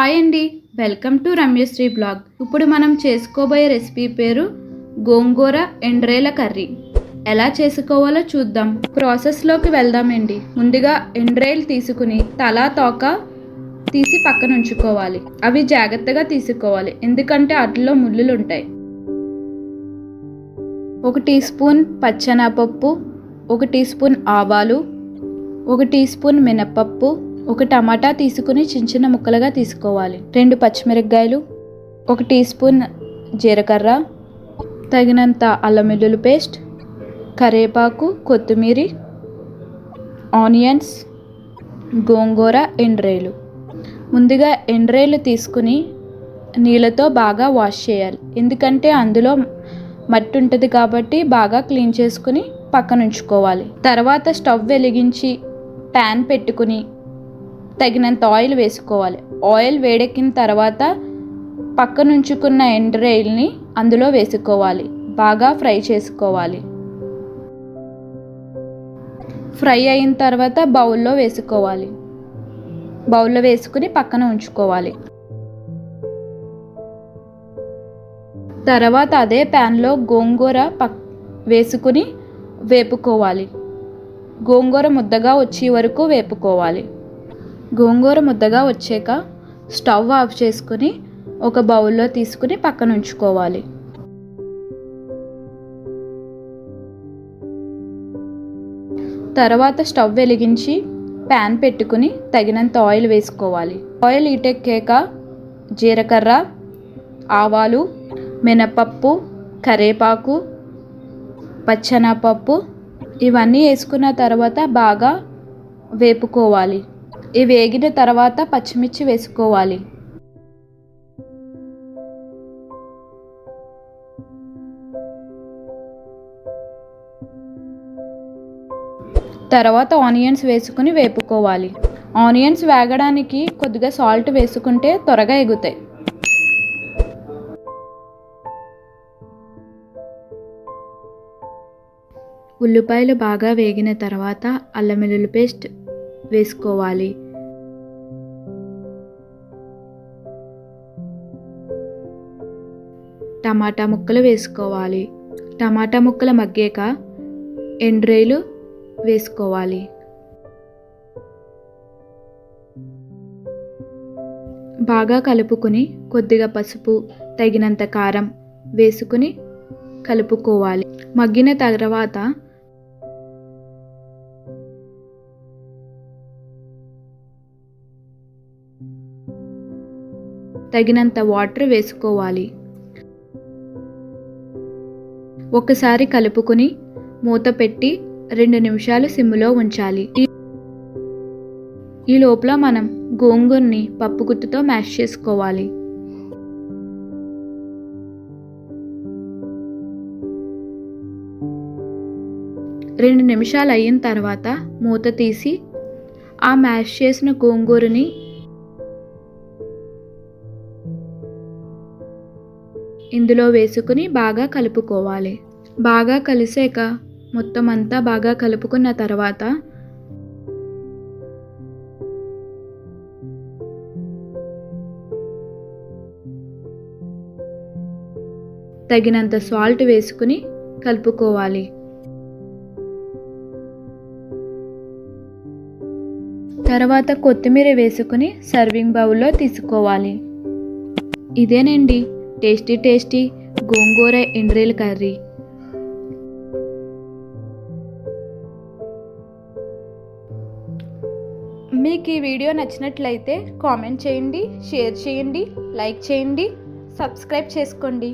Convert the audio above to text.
Hi అండి. Welcome to Ramyasri blog. ఇప్పుడు మనం చేసుకోబోయే రెసిపీ పేరు గోంగూర ఎండ్రేల కర్రీ. ఎలా చేసుకోవాలో చూద్దాం. ప్రాసెస్లోకి వెళ్దామండి. ముందుగా ఎండ్రేలు తీసుకుని తలా తోక తీసి పక్కన ఉంచుకోవాలి. అవి జాగ్రత్తగా తీసుకోవాలి. ఎందుకంటే వాటిలో ముళ్ళులు ఉంటాయి. ఒక టీ స్పూన్ పచ్చనపప్పు ఒక టీ స్పూన్ ఆవాలు ఒక టీ స్పూన్ మినపప్పు ఒక టమాటా తీసుకుని చిన్న చిన్న ముక్కలుగా తీసుకోవాలి. రెండు పచ్చిమిరపకాయలు ఒక టీ స్పూన్ జీలకర్ర తగినంత అల్లం వెల్లుల్లి పేస్ట్ కరివేపాకు కొత్తిమీర ఆనియన్స్ గోంగూర ఎండ్రేలు ముందుగా ఎండ్రేలు తీసుకుని నీళ్ళతో బాగా వాష్ చేయాలి. ఎందుకంటే అందులో మట్టి ఉంటుంది కాబట్టి బాగా క్లీన్ చేసుకుని పక్కన ఉంచుకోవాలి తర్వాత స్టవ్ వెలిగించి ప్యాన్ పెట్టుకుని తగినంత ఆయిల్ వేసుకోవాలి. ఆయిల్ వేడెక్కిన తర్వాత పక్కనుంచుకున్న ఉంచుకున్న ఎండ్రేల్ని అందులో వేసుకోవాలి. బాగా ఫ్రై చేసుకోవాలి. ఫ్రై అయిన తర్వాత బౌల్లో వేసుకోవాలి. బౌల్లో వేసుకుని పక్కన ఉంచుకోవాలి. తర్వాత అదే ప్యాన్లో గోంగూర పక్ వేసుకుని వేపుకోవాలి. గోంగూర ముద్దగా వచ్చే వరకు వేపుకోవాలి. గోంగూర ముద్దగా వచ్చాక స్టవ్ ఆఫ్ చేసుకుని ఒక బౌల్లో తీసుకుని పక్కన ఉంచుకోవాలి. తర్వాత స్టవ్ వెలిగించి ప్యాన్ పెట్టుకుని తగినంత ఆయిల్ వేసుకోవాలి. ఆయిల్ ఈటెక్కాక జీలకర్ర ఆవాలు మినపప్పు కరేపాకు పచ్చనపప్పు ఇవన్నీ వేసుకున్న తర్వాత బాగా వేపుకోవాలి. ఇవి వేగిన తర్వాత పచ్చిమిర్చి వేసుకోవాలి. తర్వాత ఆనియన్స్ వేసుకుని వేపుకోవాలి. ఆనియన్స్ వేగడానికి కొద్దిగా సాల్ట్ వేసుకుంటే త్వరగా ఎగుతాయి. ఉల్లిపాయలు బాగా వేగిన తర్వాత అల్లం వెల్లుల్లి పేస్ట్ వేసుకోవాలి. టమాటా ముక్కలు వేసుకోవాలి. టమాటా ముక్కలు మగ్గాక ఎండ్రైలు వేసుకోవాలి. బాగా కలుపుకుని కొద్దిగా పసుపు తగినంత కారం వేసుకుని కలుపుకోవాలి. మగ్గిన తర్వాత తగినంత వాటర్ వేసుకోవాలి. ఒకసారి కలుపుకొని మూత పెట్టి రెండు నిమిషాలు సిమ్లో ఉంచాలి. ఈ లోపల మనం గోంగూరని పప్పు గుత్తుతో మ్యాష్ చేసుకోవాలి. రెండు నిమిషాలు అయిన తర్వాత మూత తీసి ఆ మ్యాష్ చేసిన గోంగూరని ఇందులో వేసుకుని బాగా కలుపుకోవాలి. బాగా కలిసాక మొత్తం అంతా బాగా కలుపుకున్న తర్వాత తగినంత సాల్ట్ వేసుకుని కలుపుకోవాలి. తర్వాత కొత్తిమీర వేసుకుని సర్వింగ్ బౌల్లో తీసుకోవాలి. ఇదేనండి టేస్టీ టేస్టీ గోంగూర ఎండ్రీల కర్రీ. మీకు ఈ వీడియో నచ్చినట్లయితే కామెంట్ చేయండి షేర్ చేయండి లైక్ చేయండి సబ్స్క్రైబ్ చేసుకోండి.